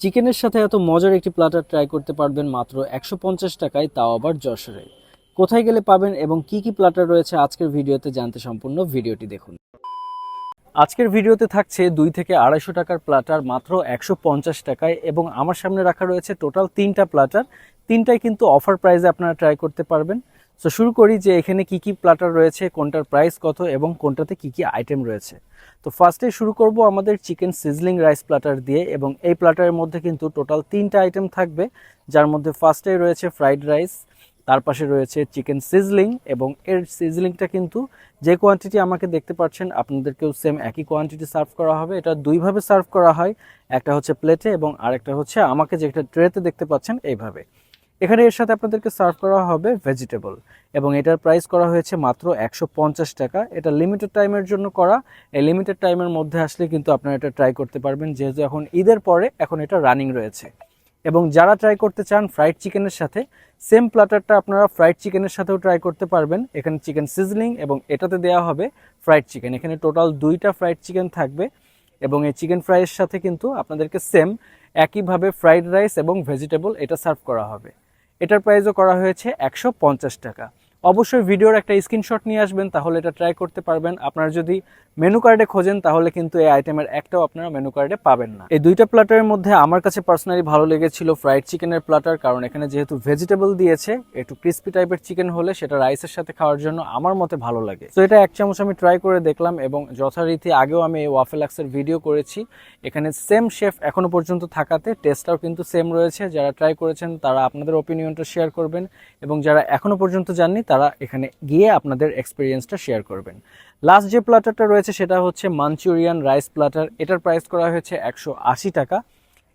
চিকেনের সাথে এত মজার একটি প্লাটার ট্রাই করতে পারবেন মাত্র একশো পঞ্চাশ টাকায়, তাও আবার যশোরে। কোথায় গেলে পাবেন এবং কি কি প্লাটার রয়েছে আজকের ভিডিওতে জানতে সম্পূর্ণ ভিডিওটি দেখুন। আজকের ভিডিওতে থাকছে দুই থেকে আড়াইশো টাকার প্লাটার মাত্র একশো পঞ্চাশ টাকায় এবং আমার সামনে রাখা রয়েছে টোটাল তিনটা প্লাটার। তিনটাই কিন্তু অফার প্রাইসে আপনারা ট্রাই করতে পারবেন। তো শুরু করি যে এখানে কি কি প্লাটার রয়েছে, কোনটার প্রাইস কত এবং কোনটাতে কি কি আইটেম রয়েছে। তো ফার্স্টে শুরু করব আমাদের চিকেন সিজলিং রাইস প্লাটার দিয়ে এবং এই প্লাটারের মধ্যে কিন্তু টোটাল তিনটা আইটেম থাকবে। যার মধ্যে ফার্স্টে রয়েছে ফ্রাইড রাইস তার পাশে রয়েছে চিকেন সিজলিং এবং এর সিজলিংটা কিন্তু যে কোয়ান্টিটি আমাকে দেখতে পাচ্ছেন, আপনাদেরকেও সেম একই কোয়ান্টিটি সার্ভ করা হবে। এটা দুইভাবে সার্ভ করা হয়, একটা হচ্ছে প্লেটে এবং আরেকটা হচ্ছে আমাকে যেটা ট্রেতে দেখতে পাচ্ছেন, এইভাবে। এখানে এর সাথে আপনাদেরকে সার্ভ করা হবে ভেজিটেবল এবং এটার প্রাইস করা হয়েছে মাত্র একশো পঞ্চাশ টাকা। এটা লিমিটেড টাইমের জন্য করা। এই লিমিটেড টাইমের মধ্যে আসলে কিন্তু আপনারা এটা ট্রাই করতে পারবেন। যেহেতু এখন ঈদের পরে এখন এটা রানিং রয়েছে। এবং যারা ট্রাই করতে চান ফ্রাইড চিকেনের সাথে সেম প্লাটারটা আপনারা ফ্রাইড চিকেনের সাথেও ট্রাই করতে পারবেন। এখানে চিকেন সিজলিং এবং এটাতে দেওয়া হবে ফ্রাইড চিকেন এখানে টোটাল দুইটা ফ্রাইড চিকেন থাকবে এবং এই চিকেন ফ্রাইয়ের সাথে কিন্তু আপনাদেরকে সেম একইভাবে ফ্রাইড রাইস এবং ভেজিটেবল এটা সার্ভ করা হবে। এটার প্রাইসও করা হয়েছে একশো পঞ্চাশ টাকা। অবশ্যই ভিডিওর একটা স্ক্রিনশট নিয়ে আসবেন, তাহলে এটা ট্রাই করতে পারবেন। আপনারা যদি মেনু কার্ডে খোঁজেন, তাহলে কিন্তু এই আইটেমের একটাও আপনারা মেনু কার্ডে পাবেন না। এই দুইটা প্লাটারের মধ্যে আমার কাছে পার্সোনালি ভালো লেগেছিল ফ্রাইড চিকেনের প্লাটার কারণ এখানে যেহেতু ভেজিটেবল দিয়েছে, একটু ক্রিস্পি টাইপের চিকেন হলে সেটা রাইসের সাথে খাওয়ার জন্য আমার মতে ভালো লাগে। তো এটা এক চামচ আমি ট্রাই করে দেখলাম এবং যথারীতি আগেও আমি এই ওয়াফেলাক্সের ভিডিও করেছি। এখানে সেম শেফ এখনও পর্যন্ত থাকাতে টেস্টটাও কিন্তু সেম রয়েছে। যারা ট্রাই করেছেন, তারা আপনাদের ওপিনিয়নটা শেয়ার করবেন এবং যারা এখনও পর্যন্ত জাননি তারা এখানে গিয়ে আপনাদের এক্সপিরিয়েন্সটা শেয়ার করবেন। লাস্ট যে প্লাটারটা রয়েছে সেটা হচ্ছে মাঞ্চুরিয়ান রাইস প্লাটার এটার প্রাইস করা হয়েছে একশো আশি টাকা।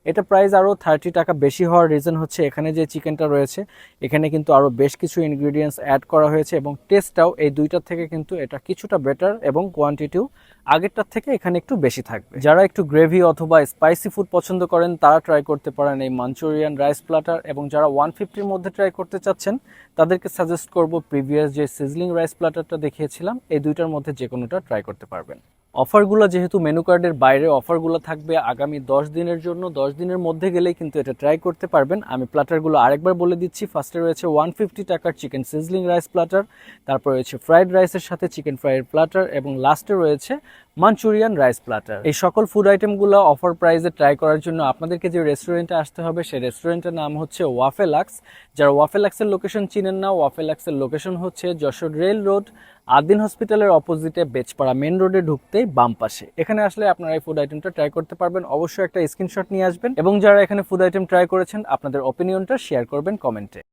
এটা প্রাইস আরও থার্টি টাকা বেশি হওয়ার রিজন হচ্ছে এখানে যে চিকেনটা রয়েছে, এখানে কিন্তু আরও বেশ কিছু ইনগ্রিডিয়েন্টস অ্যাড করা হয়েছে এবং টেস্টটাও এই দুইটার থেকে কিন্তু এটা কিছুটা বেটার এবং কোয়ান্টিটিও আগেরটার থেকে এখানে একটু বেশি থাকবে। যারা একটু গ্রেভি অথবা স্পাইসি ফুড পছন্দ করেন, তারা ট্রাই করতে পারেন এই মাঞ্চুরিয়ান রাইস প্লাটার এবং যারা ওয়ান ফিফটির মধ্যে ট্রাই করতে চাচ্ছেন, তাদেরকে সাজেস্ট করব প্রিভিয়াস যে সিজলিং রাইস প্লাটারটা দেখিয়েছিলাম, এই দুইটার মধ্যে যে কোনোটা ট্রাই করতে পারবেন। অফারগুলো যেহেতু মেনু কার্ডের বাইরে অফারগুলো থাকবে আগামী দশ দিনের জন্য, দশ দিনের মধ্যে গেলেই কিন্তু এটা ট্রাই করতে পারবেন। আমি প্লাটারগুলো আরেকবার বলে দিচ্ছি। ফার্স্টে রয়েছে ওয়ান ফিফটি টাকার চিকেন সিজলিং রাইস প্লাটার তারপর রয়েছে ফ্রাইড রাইসের সাথে চিকেন ফ্রাইয়ের প্লাটার এবং লাস্টে রয়েছে মাঞ্চুরিয়ান রাইস প্লাটার এই সকল ফুড আইটেমগুলো অফার প্রাইসে ট্রাই করার জন্য আপনাদেরকে যে রেস্টুরেন্টে আসতে হবে, সেই রেস্টুরেন্টের নাম হচ্ছে ওয়াফেলাক্স যারা ওয়াফেলাক্সের লোকেশন চিনেন না ওয়াফেলাক্সের লোকেশন হচ্ছে যশোর রেল রোড আদিন হসপিটালের অপোজিটে বেচপাড়া মেন রোডে ঢুকতেই বাম পাশে। এখানে আসলে আপনারা এই ফুড আইটেমটা ট্রাই করতে পারবেন, অবশ্যই একটা স্ক্রিনশট নিয়ে আসবেন। এবং যারা এখানে ফুড আইটেম ট্রাই করেছেন, আপনাদের অপিনিয়নটা শেয়ার করবেন কমেন্টে